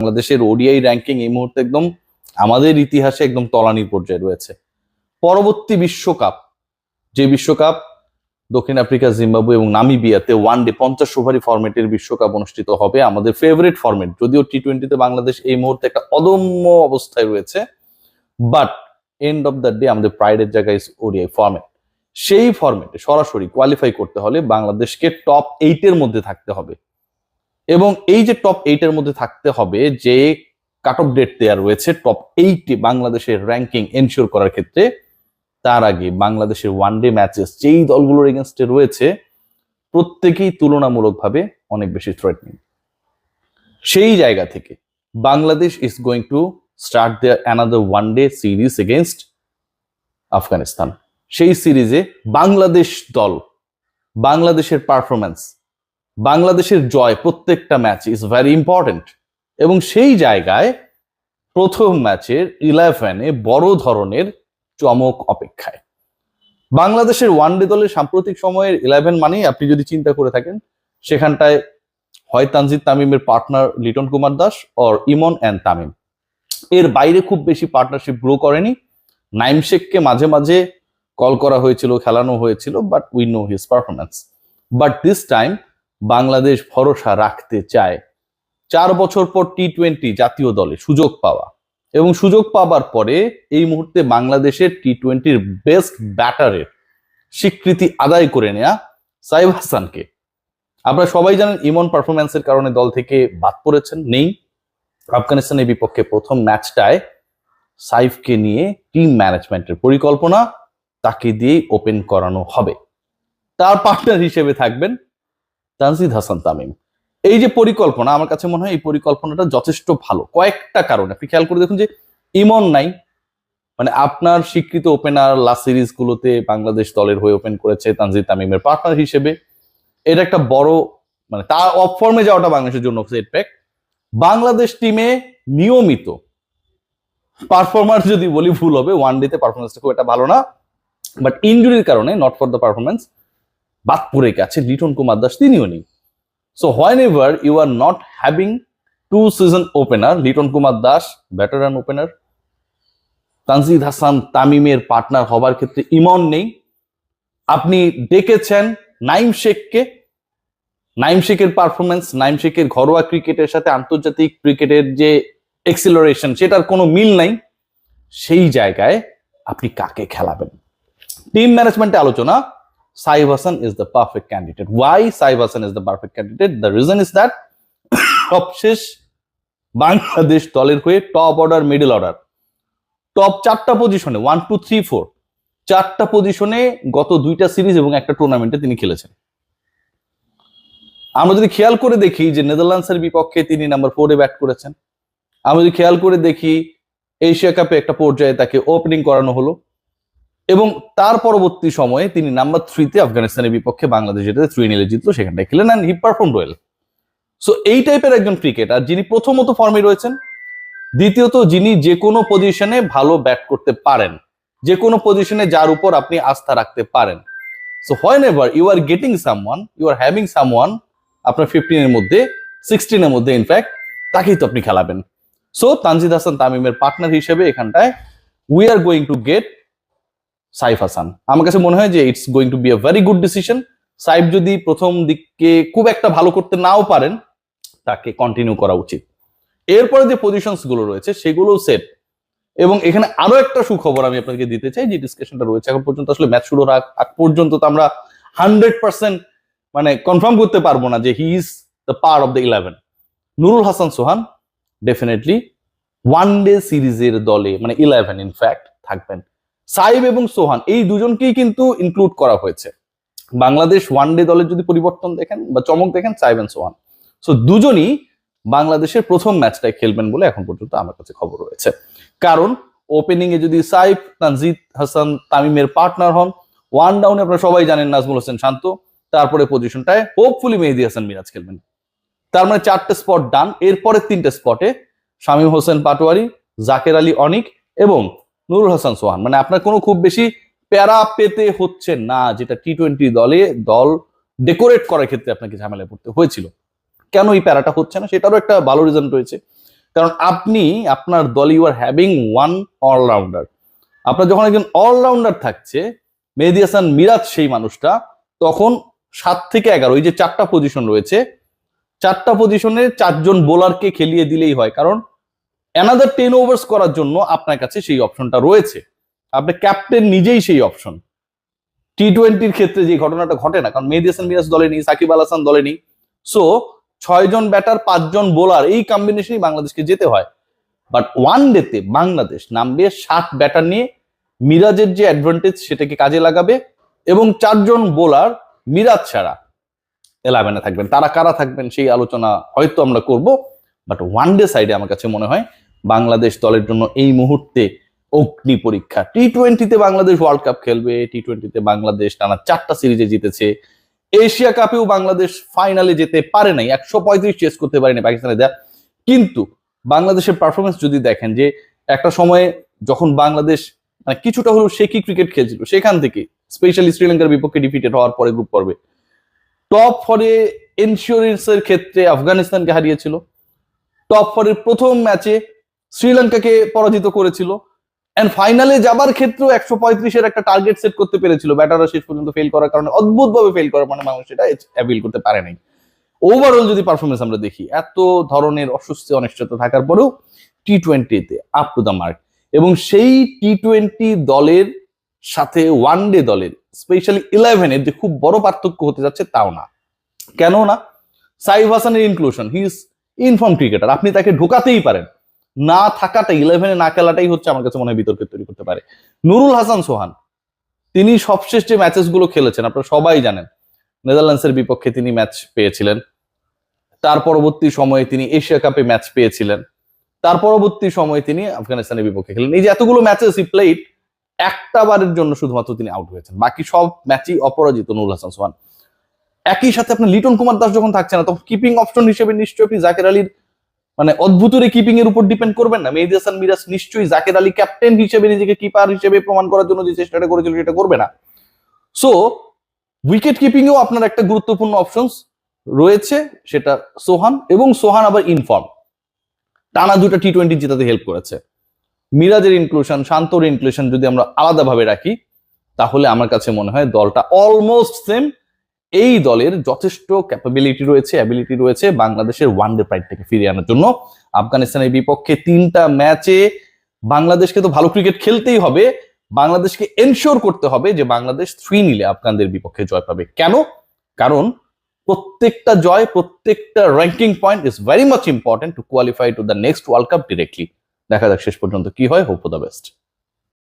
বাংলাদেশের ODI ranking এই মুহূর্তে একদম আমাদের ইতিহাসে একদম তলানির পর্যায়ে রয়েছে। পরবর্তী বিশ্বকাপ, যে বিশ্বকাপ দক্ষিণ আফ্রিকা, জিম্বাবুয়ে এবং নামিবিয়াতে ওয়ান ডে পঞ্চাশ ওভারি ফরম্যাটের বিশ্বকাপ অনুষ্ঠিত হবে আমাদের ফেভারিট ফরম্যাট যদিও টি টোয়েন্টিতে বাংলাদেশ এই মুহূর্তে একটা অদম্য অবস্থায় রয়েছে but end of the day আমাদের প্রাইডের জায়গায় ওডিআই ফরম্যাট সেই ফরম্যাটে সরাসরি কোয়ালিফাই করতে হলে বাংলাদেশকে টপ এইটের মধ্যে থাকতে হবে। এবং এই যে টপ এইটের মধ্যে থাকতে হবে যে কাট অফ ডেট দেওয়া রয়েছে টপ এইটে বাংলাদেশের র্যাঙ্কিং এনশিওর করার ক্ষেত্রে, তার আগে বাংলাদেশের ওয়ান ডে ম্যাচেস যেই দলগুলোর এগেনস্টে রয়েছে, প্রত্যেকেই তুলনামূলকভাবে অনেক বেশি থ্রেটনিং সেই জায়গা থেকে Bangladesh is going to start their another one day series against Afghanistan. সেই সিরিজে বাংলাদেশ দল, বাংলাদেশের পারফরমেন্স বাংলাদেশের জয় প্রত্যেকটা ম্যাচ ইজ ভেরি ইম্পর্টেন্ট এবং সেই জায়গায় প্রথম ম্যাচের ইলেভেনে বড় ধরনের চমক অপেক্ষায়। বাংলাদেশের ওয়ানডে দলের সাম্প্রতিক সময়ের ইলেভেন মানেই আপনি যদি চিন্তা করে থাকেন, সেখানটায় হয় তানজিদ তামিমের partner Liton Kumar Das or Emon and Tamim. এর বাইরে খুব বেশি পার্টনারশিপ গ্রো করেনি। নাইম শেখকে মাঝে মাঝে কল করা হয়েছিল, খেলানো হয়েছিল but we know his performance but this time Bangladesh ভরসা রাখতে চায়। চার বছর পর টি টোয়েন্টি জাতীয় দলে সুযোগ পাওয়া এবং সুযোগ পাবার পরে এই মুহূর্তে বাংলাদেশের টি টোয়েন্টির বেস্ট ব্যাটারের স্বীকৃতি আদায় করে নেয়া সাইব হাসানকে। আপনারা সবাই জানেন ইমন পারফরমেন্সের কারণে দল থেকে বাদ পড়েছেন, নেই। আফগানিস্তানের বিপক্ষে প্রথম ম্যাচটায় সাইফকে নিয়ে টিম ম্যানেজমেন্টের পরিকল্পনা তাকে দিয়েই ওপেন করানো হবে। তার পার্টনার হিসেবে থাকবেন তানজিদ হাসান তামিম। এই যে পরিকল্পনা, আমার কাছে মনে হয় এই পরিকল্পনাটা যথেষ্ট ভালো। কয়েকটা কারণে, আপনি খেয়াল করে দেখুন যে ইমন নাই। মানে আপনার স্বীকৃত ওপেনার লাস্ট সিরিজ গুলোতে বাংলাদেশ দলের হয়ে ওপেন করেছে তানজিদ তামিমের পার্টনার হিসেবে। এটা একটা বড় মানে তার অফ ফর্মে যাওয়াটা বাংলাদেশের জন্য সেটব্যাক বাংলাদেশ টিমে নিয়মিত পারফরমার যদি বলি ভুল হবে ওয়ান ডেতে পারফরমেন্সটা খুব একটা ভালো না। বাট ইঞ্জুরির কারণে নট ফর দ্য পারফরমেন্স বাদ পড়ে গেছে লিটন কুমার দাস তিনিও নেই। So whenever you are not having two season opener Liton Kumar Das ব্যাটারান opener Tanzid Hasan তামিমের পার্টনার হবার ক্ষেত্রে ইমন নেই। আপনি ডেকেছেন নাইম শেখকে। নাইম শেখের পারফরমেন্স নাইম শেখের ঘরোয়া ক্রিকেটের সাথে আন্তর্জাতিক ক্রিকেটের যে এক্সিলারেশন সেটার কোনো মিল নাই। সেই জায়গায় আপনি কাকে খেলাবেন? টিম ম্যানেজমেন্টে আলোচনা। Saif Hasan is the perfect candidate why Saif Hasan is the perfect candidate the reason is that সবশেষ বাংলাদেশ দলের হয়ে top order middle order top চারটা পজিশনে ওয়ান টু থ্রি ফোর চারটা পজিশনে গত দুইটা সিরিজ এবং একটা টুর্নামেন্টে তিনি খেলেছেন। আমরা যদি খেয়াল করে দেখি যে নেদারল্যান্ডসের বিপক্ষে তিনি নাম্বার ফোরে ব্যাট করেছেন। আমরা যদি খেয়াল করে দেখি এশিয়া কাপে একটা পর্যায়ে তাকে ওপেনিং করানো হলো। এবং তার পরবর্তী সময়ে তিনি নাম্বার থ্রিতে আফগানিস্তানের বিপক্ষে বাংলাদেশ যেটাতে থ্রি নিলে জিতলো, সেখানটায় খেলেন and he perform well so এই টাইপের একজন ক্রিকেটার যিনি প্রথমত ফর্মে রয়েছেন, দ্বিতীয়ত যিনি যে কোনো পজিশনে ভালো ব্যাট করতে পারেন, যে কোনো পজিশনে যার উপর আপনি আস্থা রাখতে পারেন। So whenever you are getting someone you are having someone আপনার ফিফটিনের মধ্যে সিক্সটিনের মধ্যে ইনফ্যাক্ট তাকেই তো আপনি খেলাবেন। সো তানজিদ হাসান তামিমের পার্টনার হিসেবে এখানটায় we are going to get Saif Hasan. আমার কাছে মনে হয় যে it's going to be a very good decision Saif যদি প্রথম দিককে খুব একটা ভালো করতে নাও পারেন, তাকে কন্টিনিউ করা উচিত। এরপরে যে পজিশনসগুলো রয়েছে সেগুলো সেট এবং এখানে আরও একটা সুখবর আমি আপনাকে দিতে চাই, যে ডিসকাশনটা রয়েছে, এখন পর্যন্ত আসলে ম্যাচ শুরুর আগ- আগ পর্যন্ত তো আমরা হান্ড্রেড পার্সেন্ট মানে কনফার্ম করতে পারব না যে he is the part of the eleven Nurul Hasan Sohan definitely one day সিরিজের দলে মানে ইলেভেন ইনফ্যাক্ট থাকবেন। সাইব এবং সোহান, এই দুজনকেই কিন্তু ইনক্লুড করা হয়েছে। বাংলাদেশ ওয়ান ডে দলের যদি পরিবর্তন দেখেন বা চমক দেখেন, সাইব এন্ড সোহান। সো দুজনই বাংলাদেশের প্রথম ম্যাচটায় খেলবেন বলে এখন পর্যন্ত আমার কাছে খবর রয়েছে। কারণ ওপেনিং এ যদি সাইফ তানজিদ হাসান তামিমের পার্টনার হন ওয়ান ডাউনে আপনারা সবাই জানেন নাজমুল হোসেন শান্ত। তারপরে পজিশনটায় হোপফুলি মেহেদি হাসান মিরাজ খেলবেন। তার মানে চারটে স্পট ডান এরপরে তিনটে স্পটে শামীম হোসেন পাটোয়ারি, জাকের আলী অনিক এবং নুরুল হাসান সোহান। মানে আপনার কোনো খুব বেশি প্যারা পেতে হচ্ছে না, যেটা টি টোয়েন্টি দলে দল ডেকোরেট করার ক্ষেত্রে আপনাকে ঝামেলায় পড়তে হয়েছিল। কেন এই প্যারাটা হচ্ছে না? সেটারও একটা ভালো রিজন রয়েছে। কারণ আপনি, আপনার দল you are having one allrounder আপনার যখন একজন অলরাউন্ডার থাকছে, মেহেদি হাসান মিরাজ সেই মানুষটা, তখন সাত থেকে এগারো, এই যে চারটা পজিশন রয়েছে, চারটা পজিশনে চারজন বোলারকে খেলিয়ে দিলেই হয়। কারণ অ্যানাদার টেন ওভার্স করার জন্য আপনার কাছে সেই অপশনটা রয়েছে। আপনি ক্যাপ্টেন নিজেই সেই অপশন টি টোয়েন্টির ক্ষেত্রে যে ঘটনাটা ঘটে না, কারণ মেহেদি হাসান মিরাজ দলে নেই, সাকিব আল হাসান দলে নেই। সো ছয়জন ব্যাটার পাঁচজন বোলার এই কম্বিনেশনই বাংলাদেশকে যেতে হয়। বাট ওয়ান ডেতে বাংলাদেশ নামবে সাত ব্যাটার নিয়ে। মিরাজের যে অ্যাডভান্টেজ সেটাকে কাজে লাগাবে। এবং চারজন বোলার মিরাজ ছাড়া এলেভেনে থাকবেন। তারা কারা থাকবেন, সেই আলোচনা হয়তো আমরা করব। বাট ওয়ান ডে সাইডে আমার কাছে মনে হয় বাংলাদেশ দলের জন্য এই মুহূর্তে অগ্নি পরীক্ষা। টি টোয়েন্টিতে বাংলাদেশ ওয়ার্ল্ড কাপ খেলবে টি টোয়েন্টিতে বাংলাদেশ টানা চারটা সিরিজে জিতেছে। এশিয়া কাপেও বাংলাদেশ ফাইনালে যেতে পারে নাই, একশো পঁয়ত্রিশ চেস করতে পারেনি পাকিস্তানে দেয়া কিন্তু বাংলাদেশের পারফরমেন্স যদি দেখেন যে একটা সময়ে যখন বাংলাদেশ মানে কিছুটা হলেও শেকি ক্রিকেট খেলছিল, সেখান থেকে স্পেশালি শ্রীলঙ্কার বিপক্ষে ডিফিটেড হওয়ার পরে গ্রুপ পর্বে। টপ ফরে ইন্স্যুরেন্সের ক্ষেত্রে আফগানিস্তানকে হারিয়েছিল। টপ ফরের প্রথম ম্যাচে শ্রীলঙ্কাকে পরাজিত করেছিল। এন্ড ফাইনালে যাবার ক্ষেত্রেও একশো পঁয়ত্রিশের একটা টার্গেট সেট করতে পেরেছিল। ব্যাটাররা শেষ পর্যন্ত ফেল করার কারণে, অদ্ভুতভাবে ফেল করার মানে মানুষ সেটা অ্যাপিল করতে পারে নাই। ওভারঅল যদি পারফরমেন্স আমরা দেখি, এত ধরনের অস্বস্তি, অনিশ্চয়তা থাকার পরেও টি টোয়েন্টিতে আপ টু দ্য মার্ক এবং সেই টি টোয়েন্টি দলের সাথে ওয়ান ডে দলের স্পেশালি ইলেভেনের যে খুব বড় পার্থক্য হতে যাচ্ছে তাও না। কেন না সাইফ হাসানের inclusion he is in form cricketer আপনি তাকে ঢোকাতেই পারেন। না থাকাটা ইলেভেনে না খেলাটাই হচ্ছে আমার কাছে মনে হয় বিতর্কের তৈরি করতে পারে। নুরুল হাসান সোহান, তিনি সবশেষ যে ম্যাচেসগুলো খেলেছেন, আপনারা সবাই জানেন নেদারল্যান্ডসের বিপক্ষে তিনি ম্যাচ পেয়েছিলেন। তার পরবর্তী সময়ে তিনি এশিয়া কাপে ম্যাচ পেয়েছিলেন। তার পরবর্তী সময়ে তিনি আফগানিস্তানের বিপক্ষে খেলেন। এই যে এতগুলো ম্যাচেস হি প্লেড একটা বারের জন্য শুধুমাত্র তিনি আউট হয়েছেন। বাকি সব ম্যাচই অপরাজিত নুরুল হাসান সোহান। একই সাথে আপনার লিটন কুমার দাস যখন থাকছে না, তখন কিপিং অপশন হিসেবে নিশ্চয়ই আপনি জাকের আলীর মানে অদ্ভুতরে কিপিং এর উপর ডিপেন্ড করবেন না? মেহেদি হাসান মিরাজ নিশ্চয়ই জাকের আলী ক্যাপ্টেন হিসেবে নিজেকে কিপার হিসেবে প্রমাণ করার জন্য যে চেষ্টাটা করেছিল সেটা করবে না। সো উইকেট কিপিং এও আপনার একটা গুরুত্বপূর্ণ অপশনস রয়েছে, সেটা সোহান এবং সোহান আবার ইনফর্ম টানা দুটা টি টোয়েন্টি জেতাতে হেল্প করেছে। মিরাজের ইনক্লুশন শান্তর ইনক্লুশন যদি আমরা আলাদাভাবে রাখি, তাহলে আমার কাছে মনে হয় দলটা অলমোস্ট সেম এই দলের যথেষ্ট ক্যাপাবিলিটি রয়েছে অ্যাবিলিটি রয়েছে বাংলাদেশের ওয়ান ডে প্রাইডটাকে ফিরিয়ে আনার জন্য। আফগানিস্তানের বিপক্ষে তিনটা ম্যাচে বাংলাদেশকে তো ভালো ক্রিকেট খেলতেই হবে। বাংলাদেশকে এনশিওর করতে হবে যে বাংলাদেশ থ্রি নিলে আফগানদের বিপক্ষে জয় পাবে। কেন? কারণ প্রত্যেকটা জয়, প্রত্যেকটা ranking point is very much important to qualify to the next world cup directly দেখা যাক শেষ পর্যন্ত কি হয়। Hope the best